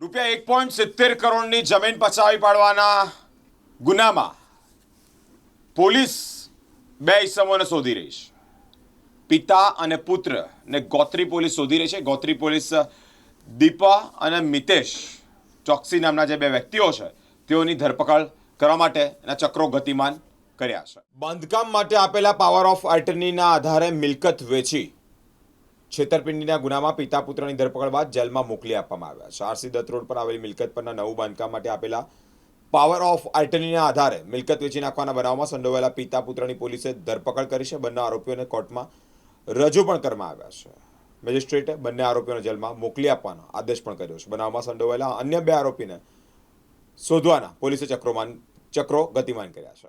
રૂપિયા એક પોઈન્ટ સિત્તેર કરોડની જમીન પચાવી પાડવાના ગુનામાં પોલીસ બે ઇસમોને શોધી રહી છે. પિતા અને પુત્ર ને ગોત્રી પોલીસ શોધી રહી છે. ગોત્રી પોલીસ દીપા અને મિતેશ ચોકસી નામના જે બે વ્યક્તિઓ છે, તેઓની ધરપકડ કરવા માટે એના ચક્રો ગતિમાન કર્યા છે. બાંધકામ માટે આપેલા પાવર ઓફ અટર્નીના આધારે મિલકત વેચી છેતરપિંડીના ગુનામાં પિતા પુત્રની ધરપકડ બાદ જેલમાં મોકલી આપવામાં આવ્યા છે. આરસી દત્ત રોડ પર આવેલી મિલકત પરના નવું બાંધકામ માટે આપેલા પાવર ઓફ આર્ટનીના આધારે મિલકત વેચી નાખવાના બનાવમાં સંડોવાયેલા પિતા પુત્રની પોલીસે ધરપકડ કરી છે. બંને આરોપીઓને કોર્ટમાં રજૂ પણ કરવામાં આવ્યા છે. મેજિસ્ટ્રેટે બંને આરોપીઓને જેલમાં મોકલી આપવાનો આદેશ પણ કર્યો છે. બનાવમાં સંડોવાયેલા અન્ય બે આરોપીને શોધવાના પોલીસે ચક્રોમાન ચક્રો ગતિમાન કર્યા છે.